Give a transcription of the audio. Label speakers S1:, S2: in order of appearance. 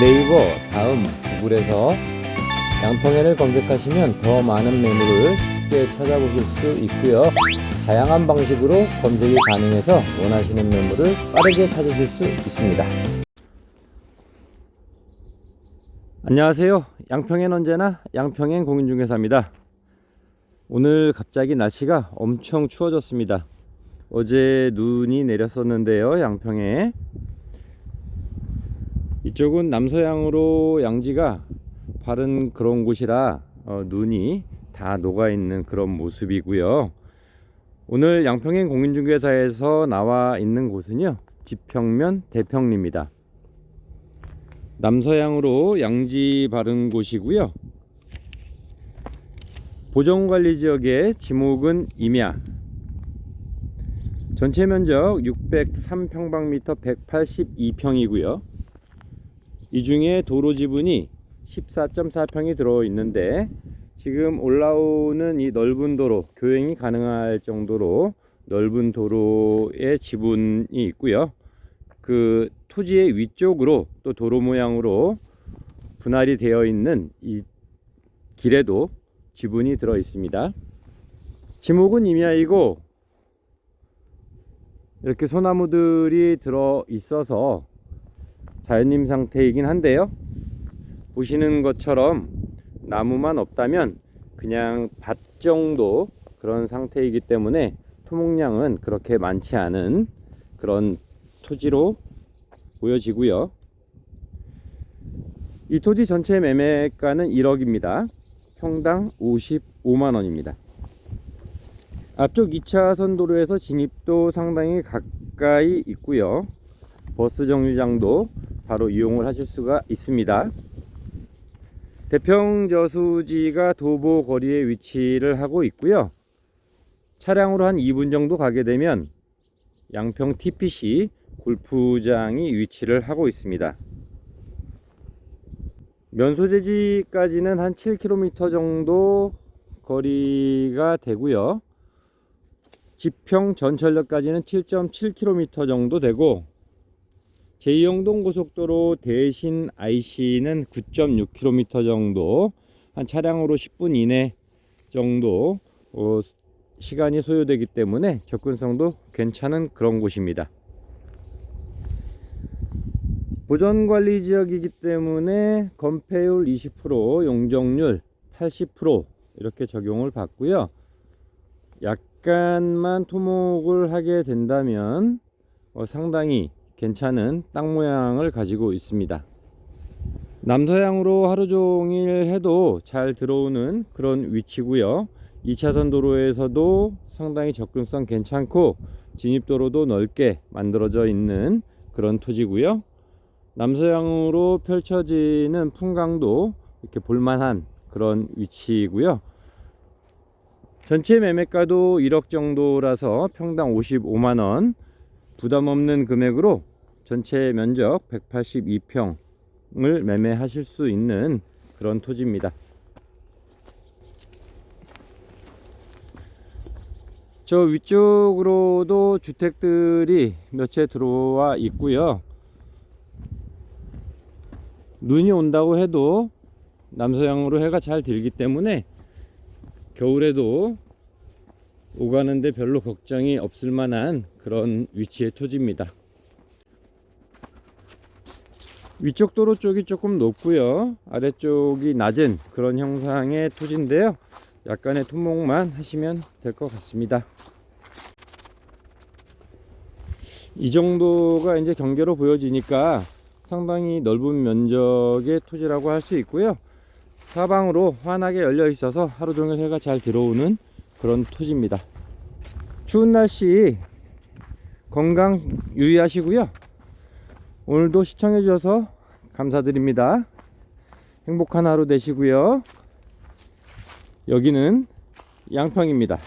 S1: 네이버 다음 구글에서 양평해를 검색하시면 더 많은 매물을 쉽게 찾아보실 수 있고요. 다양한 방식으로 검색이 가능해서 원하시는 매물을 빠르게 찾으실 수 있습니다. 안녕하세요. 양평엔 언제나 양평엔 공인중개사입니다. 오늘 갑자기 날씨가 엄청 추워졌습니다. 어제 눈이 내렸었는데요, 양평에. 이쪽은 남서향으로 양지가 바른 그런 곳이라 어, 눈이 다 녹아 있는 그런 모습이고요. 오늘 양평행 공인중개사에서 나와 있는 곳은요, 지평면 대평리입니다. 남서향으로 양지 바른 곳이고요. 보정관리 지역의 지목은 임야. 전체 면적 603평방미터 182평이고요. 이 중에 도로 지분이 14.4평이 들어 있는데 지금 올라오는 이 넓은 도로 교행이 가능할 정도로 넓은 도로의 지분이 있고요. 그 토지의 위쪽으로 또 도로 모양으로 분할이 되어 있는 이 길에도 지분이 들어 있습니다. 지목은 임야이고 이렇게 소나무들이 들어 있어서 자연림 상태이긴 한데요. 보시는 것처럼 나무만 없다면 그냥 밭 정도 그런 상태이기 때문에 토목량은 그렇게 많지 않은 그런 토지로 보여지고요. 이 토지 전체 매매가는 1억입니다. 평당 55만 원입니다. 앞쪽 2차선 도로에서 진입도 상당히 가까이 있고요. 버스 정류장도 바로 이용을 하실 수가 있습니다. 대평 저수지가 도보 거리에 위치를 하고 있고요. 차량으로 한 2분 정도 가게 되면 양평 TPC 골프장이 위치를 하고 있습니다. 면소재지까지는 한 7km 정도 거리가 되고요. 지평 전철역까지는 7.7km 정도 되고 제2영동 고속도로 대신 IC는 9.6km 정도 한 차량으로 10분 이내 정도 어, 시간이 소요되기 때문에 접근성도 괜찮은 그런 곳입니다. 보전관리 지역이기 때문에 건폐율 20% 용적률 80% 이렇게 적용을 받고요. 약간만 토목을 하게 된다면 어, 상당히 괜찮은 땅 모양을 가지고 있습니다. 남서향으로 하루 종일 해도 잘 들어오는 그런 위치고요. 2차선 도로에서도 상당히 접근성 괜찮고 진입도로도 넓게 만들어져 있는 그런 토지고요. 남서향으로 펼쳐지는 풍광도 이렇게 볼만한 그런 위치이고요. 전체 매매가도 1억 정도라서 평당 55만 원 부담 없는 금액으로 전체 면적 182평을 매매하실 수 있는 그런 토지입니다. 저 위쪽으로도 주택들이 몇 채 들어와 있고요. 눈이 온다고 해도 남서향으로 해가 잘 들기 때문에 겨울에도 오가는데 별로 걱정이 없을 만한 그런 위치의 토지입니다. 위쪽 도로 쪽이 조금 높고요. 아래쪽이 낮은 그런 형상의 토지인데요. 약간의 토목만 하시면 될 것 같습니다. 이 정도가 이제 경계로 보여지니까 상당히 넓은 면적의 토지라고 할 수 있고요. 사방으로 환하게 열려 있어서 하루 종일 해가 잘 들어오는 그런 토지입니다. 추운 날씨 건강 유의하시고요. 오늘도 시청해 주셔서 감사드립니다. 행복한 하루 되시고요. 여기는 양평입니다.